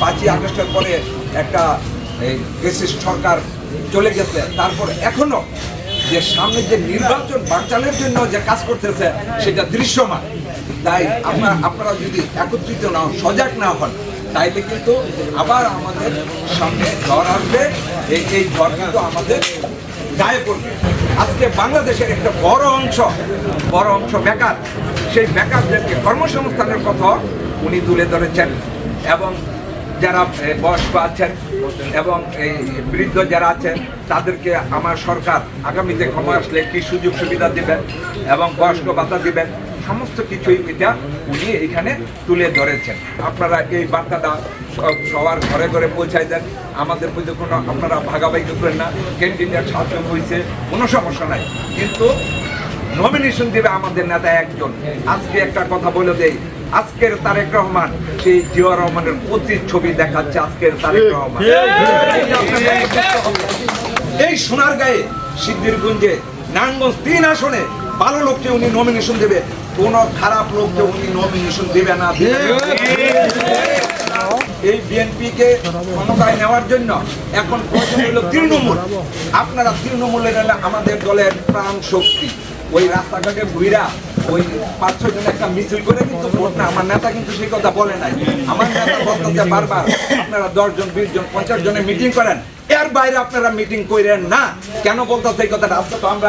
পাঁচই আগস্টের পরে একটা গেসিস্ট সরকার চলে গেছে। তারপর এখনও যে সামনে যে নির্বাচন বাঞ্চালের জন্য যে কাজ করতেছে সেটা দৃশ্যমান। তাই আপনারা আপনারা যদি একত্রিত না হন, সজাগ না হন তাইলে কিন্তু আবার আমাদের সামনে ঝড় আসবে। এই এই ঝড় কিন্তু আমাদের গায়ে পড়বে। আজকে বাংলাদেশের একটা বড় অংশ বড় অংশ বেকার। সেই বেকারদেরকে কর্মসংস্থানের কথা উনি তুলে ধরেছেন। এবং যারা বয়স্ক আছেন এবং এই বৃদ্ধ যারা আছেন, তাদেরকে আমার সরকার আগামীতে ক্ষমা আসলে কি সুযোগ সুবিধা দিবেন এবং বয়স্ক ভাতা দিবেন। সমস্ত কিছুই এটা উনি এখানে তুলে ধরেছেন। আপনারা এই বার্তাটা সব- সবার ঘরে ঘরে পৌঁছায় দেন। আমাদের মধ্যে কোনো আপনারা ভাগাভাগি করেন না। ক্যান্ডিডেট সাতজন হয়েছে, কোনো সমস্যা নাই। কিন্তু নমিনেশন দেবে আমাদের নেতা একজন। আজকে একটা কথা বলে দেই। আজকের তারেক রহমান সেই জিয়া রহমানের অতীত ছবি দেখাচ্ছে আজকের তারেক রহমান। এই সোনার গায়ে সিদ্ধিরগঞ্জে নারায়ণগঞ্জ তিন আসনে ভালো লোককে উনি নমিনেশন দেবে কোন খারাপ লোককে উনি নমিনেশন দেবে না। এই বিএনপিকে ক্ষমতায় নেওয়ার জন্য এখন প্রয়োজন হলো তৃণমূল আপনারা তৃণমূলের আমাদের দলের প্রাণ শক্তি ওই রাস্তাঘাটে ভুইরা ওই পাঁচ, ছয় জন একটা মিছিল করে কিন্তু ভোট না। আমার নেতা কিন্তু সেই কথা বলে নাই। আমার নেতা বলতে বারবার, আপনারা দশ জন, বিশ জন, পঞ্চাশ জনের মিটিং করেন। এর বাইরে আপনারা মিটিং করেন না। কেন বলতো সেই কথাটা? আজকে তো আমরা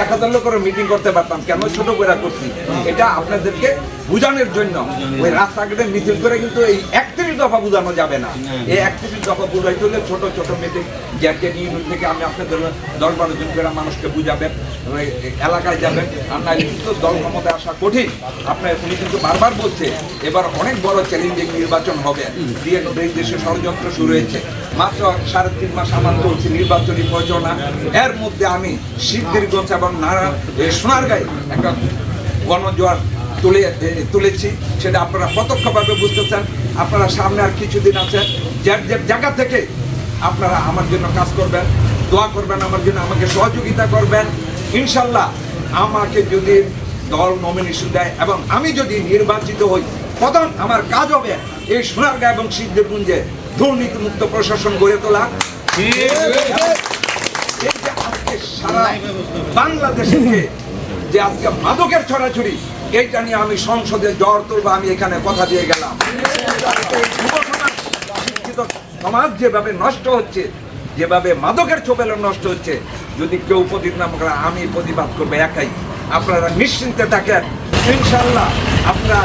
এক হাজার লোকেরও মিটিং করতে পারতাম। কেন? ছোট করে করছি। এটা আপনাদেরকে বুঝানোর জন্য। ওই রাস্তাঘাটে মিছিল করে কিন্তু এই একত্রিশ দফা বোঝানো যাবে না। এই একত্রিশ দফা বুঝাইতে হলে ছোট ছোট মিটিং জ্যাকে ইউনিট থেকে আমি আপনাদের দশ বারো জন করে মানুষকে বুঝাবেন এলাকায় যাবেন। আর নাহলে কিন্তু দল ক্ষমতায় আসা কঠিন। আপনার উনি কিন্তু বারবার বলছে এবার অনেক বড় চ্যালেঞ্জিং নির্বাচন হবে। দেশে ষড়যন্ত্র শুরু হয়েছে। মাত্র সাড়ে তিন মাস আমার চলছে নির্বাচনী প্রযোজনা এর মধ্যে আমি সিদ্ধিরগঞ্জ এবং নানা সোনার গায়ে একটা গণজোয়ার তুলে তুলেছি। সেটা আপনারা প্রত্যক্ষভাবে বুঝতেছেন আপনারা সামনে আর কিছুদিন আছে। যার যার জায়গা থেকে আপনারা আমার জন্য কাজ করবেন দোয়া করবেন আমার জন্য আমাকে সহযোগিতা করবেন। ইনশাল্লাহ আমাকে যদি দল নমিনেশন দেয় এবং আমি যদি নির্বাচিত হই প্রথম আমার কাজ হবে এই সোনারগাঁ এবং সিদ্ধিরগুঞ্জে দুর্নীতিমুক্ত প্রশাসন গড়ে তোলা। যে আজকে সারা বাংলাদেশকে যে আজকে মাদকের ছড়াছড়ি, এইটা নিয়ে আমি সংসদে জ্বর তুলবো, আমি এখানে কথা দিয়ে গেলাম। শিক্ষিত সমাজ যেভাবে নষ্ট হচ্ছে, যেভাবে মাদকের ছোপেলে নষ্ট হচ্ছে, যদি কেউ প্রতিবাদ করে আমি প্রতিবাদ করব একাই। আপনারা নিশ্চিন্তে থাকেন। ইনশাল্লাহ আপনারা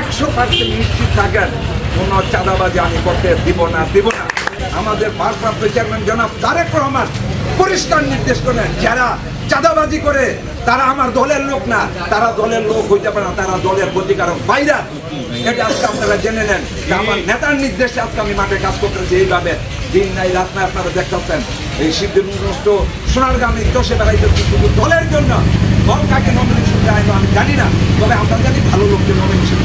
একশো পার্সেন্ট নিশ্চিত থাকেন। কোনো চাঁদাবাজি আমি করতে দিব না দিব না। আমাদের ভারপ্রাপ্ত চেয়ারম্যান জনাব তারেক রহমান পরিষ্কার নির্দেশ করেন যারা চাঁদাবাজি করে, তারা আমার দলের লোক না, তারা দলের লোক হইতে পারে না, তারা দলের ক্ষতিকারক বাইরা। এটা আজকে আপনারা জেনে নেন আমার নেতার নির্দেশে আজকে আমি মাঠে কাজ করতেছি, এইভাবে দিন নাই, রাত নাই আপনারা দেখতেছেন। এই সিদ্ধিনষ্ট সোনার গ্রামে দশে বেড়াইতেছি শুধু দলের জন্য। দল কাকে নমিনেশন দেয় আমি জানি না, তবে আমরা জানি ভালো লোককে নমিনেশন